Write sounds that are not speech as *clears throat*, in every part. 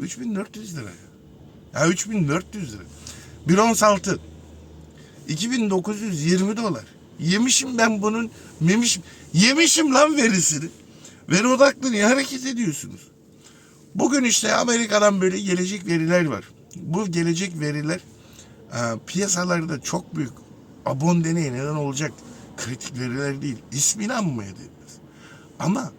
3400 lira ya. Ya 3400 lira. Bir ons altın. 2920 dolar. Yemişim ben bunun memişim. Yemişim lan verisini. Veri odaklı niye hareket ediyorsunuz? Bugün işte Amerika'dan böyle gelecek veriler var. Bu gelecek veriler e, piyasalarda çok büyük abondeneye neden olacak kritik veriler değil. İsmini anmaya denmez. Ama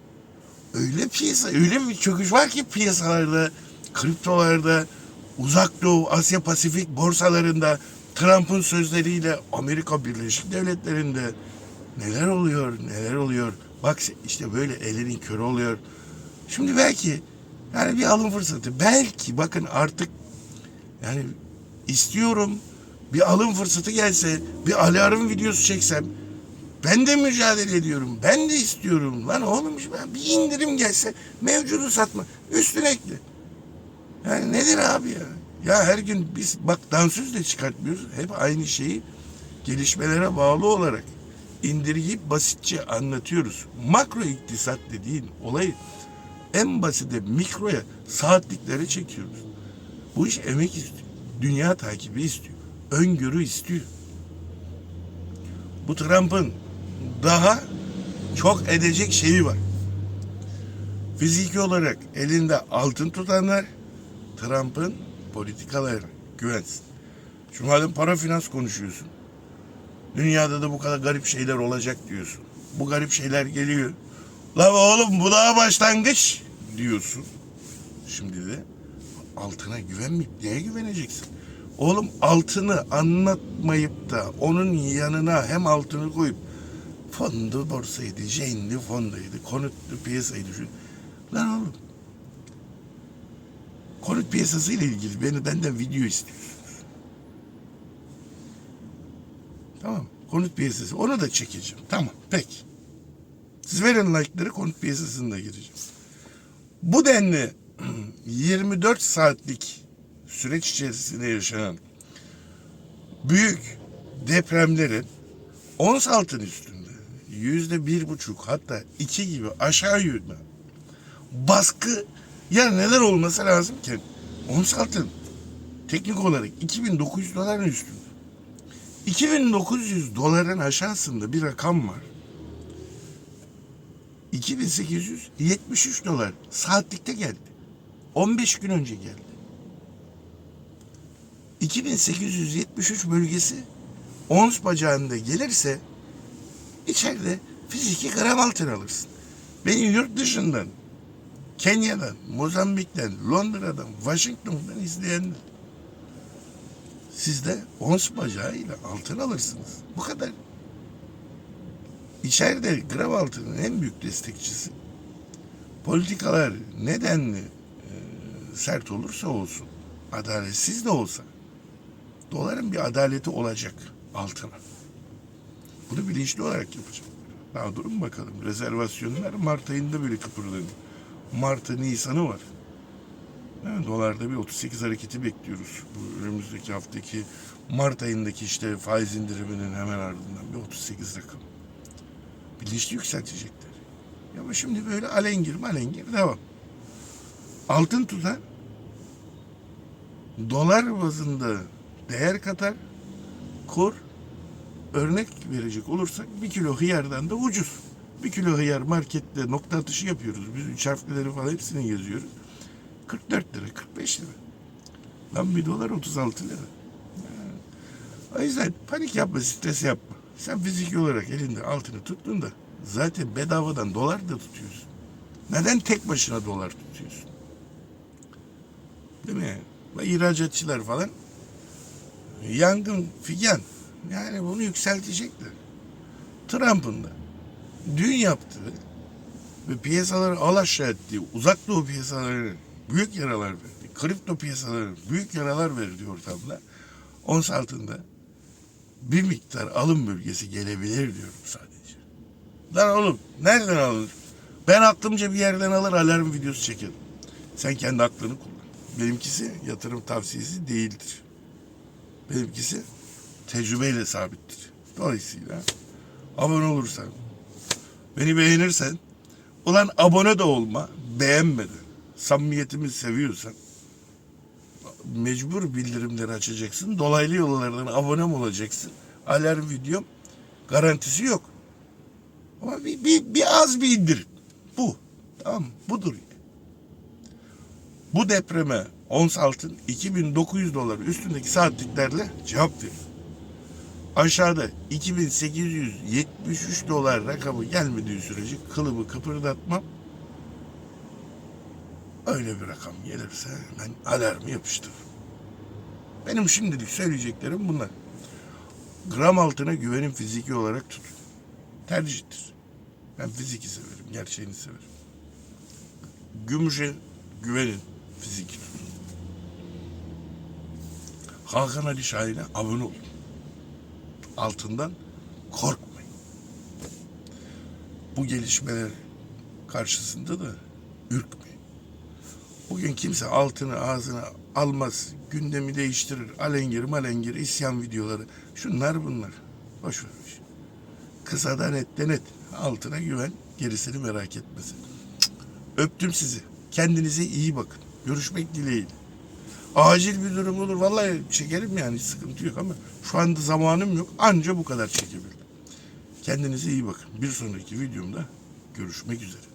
öyle piyasa, öyle bir çöküş var ki piyasalarda, kriptolarda, uzak doğu, Asya Pasifik borsalarında Trump'ın sözleriyle Amerika Birleşik Devletleri'nde neler oluyor, neler oluyor. Bak işte böyle elinin körü oluyor. Şimdi belki yani bir alım fırsatı. Belki bakın artık yani istiyorum bir alım fırsatı gelse bir alarm videosu çeksem ben de mücadele ediyorum. Ben de istiyorum. Lan oğlum bir indirim gelse mevcudu satma. Üstüne ekle. Nedir abi ya? Ya her gün biz bak dansöz de çıkartmıyoruz. Hep aynı şeyi gelişmelere bağlı olarak indirgeyip basitçe anlatıyoruz. Makro iktisat dediğin olayı en basite mikroya saatliklere çekiyoruz. Bu iş emek istiyor. Dünya takibi istiyor. Öngörü istiyor. Bu Trump'ın daha çok edecek şeyi var. Fiziki olarak elinde altın tutanlar Trump'ın politikalarına güvensin. Şu madem para finans konuşuyorsun. Dünyada da bu kadar garip şeyler olacak diyorsun. Bu garip şeyler geliyor. La oğlum bu daha başlangıç diyorsun. Şimdi de altına güvenmeyip neye güveneceksin? Oğlum altını anlatmayıp da onun yanına hem altını koyup fondu borsaydı, jeyndi fondaydı, konutlu piyasaydı. Lan oğlum konut piyasası ile ilgili beni benden video istiyorsunuz. Tamam. Konut piyasası. Onu da çekeceğim. Tamam. Peki. Siz verin like'ları konut piyasasında gireceğim. Bu denli *clears throat* 24 saatlik süreç içerisinde yaşanan büyük depremlerin ons altın üstünde yüzde bir buçuk hatta iki gibi aşağı yönlü baskı ya neler olması lazım ki ons altın teknik olarak 2900 doların üstünde. 2900 doların aşağısında bir rakam var. 2873 dolar saatlikte geldi. 15 gün önce geldi. 2873 bölgesi ons bacağında gelirse içeride fiziki gram altın alırsın. Beni yurt dışından, Kenya'dan, Mozambik'ten, Londra'dan, Washington'dan izleyenler siz de ons bacağıyla altın alırsınız. Bu kadar. İçeride gram altının en büyük destekçisi. Politikalar nedenli e, sert olursa olsun, adaletsiz de olsa, doların bir adaleti olacak altına. Bunu bilinçli olarak yapacağım. Daha durun bakalım. Rezervasyonlar Mart ayında böyle kıpırdanıyor. Mart'ı, Nisan'ı var. Evet, dolarda bir 38 hareketi bekliyoruz. Bu önümüzdeki haftaki Mart ayındaki işte faiz indiriminin hemen ardından bir 38 rakam. Bilinçli yükseltecekler. Ya ama şimdi böyle alengir malengir devam. Altın tutar. Dolar bazında değer katar. Kur örnek verecek olursak bir kilo hıyardan da ucuz. Bir kilo hıyar markette nokta atışı yapıyoruz. Biz üç harfleri falan hepsini yazıyoruz. 44 lira, 45 lira. Lan bir dolar 36 lira. O yüzden panik yapma, stres yapma. Sen fiziki olarak elinde altını tuttun da zaten bedavadan dolar da tutuyorsun. Neden tek başına dolar tutuyorsun? Değil mi? Ve ihracatçılar falan yangın, figan. Yani bunu yükseltecekler. Trump'ın da dün yaptığı ve piyasaları al aşağı ettiği uzak doğu piyasaları büyük yaralar verdi. Kripto piyasaları büyük yaralar verdi ortamda. Ons altında bir miktar alım bölgesi gelebilir diyorum sadece. Lan oğlum nereden alır? Ben aklımca bir yerden alır alarm videosu çekerim. Sen kendi aklını kullan. Benimkisi yatırım tavsiyesi değildir. Benimkisi tecrübeyle sabittir. Dolayısıyla abone olursan, beni beğenirsen, ulan abone de olma, beğenmeden, samimiyetimi seviyorsan mecbur bildirimleri açacaksın. Dolaylı yollardan abone olacaksın? Alarm videom garantisi yok. Ama bir, bir, bir az bir indirim. Bu. Tamam? Budur. Bu depreme ons altın 2900 dolar üstündeki saatliklerle cevap verir. Aşağıda 2873 dolar rakamı gelmediği sürece kılımı kıpırdatmam. Öyle bir rakam gelirse ben alarmı yapıştırırım. Benim şimdilik söyleyeceklerim bunlar. Gram altına güvenin fiziki olarak tutun. Tercihtir. Ben fiziki severim, gerçeğini severim. Gümüşe güvenin, fiziki tutun. Hakan Ali Şahin'e abone olun. Altından korkmayın. Bu gelişmeler karşısında da ürkmeyin. Bugün kimse altını ağzına almaz, gündemi değiştirir, alengir malengir, isyan videoları. Şunlar bunlar. Boş ver. Kısa da net. Altına güven, gerisini merak etmesin. Öptüm sizi. Kendinize iyi bakın. Görüşmek dileğiyle. Acil bir durum olur. Vallahi çekerim yani sıkıntı yok ama şu anda zamanım yok. Anca bu kadar çekebildim. Kendinize iyi bakın. Bir sonraki videomda görüşmek üzere.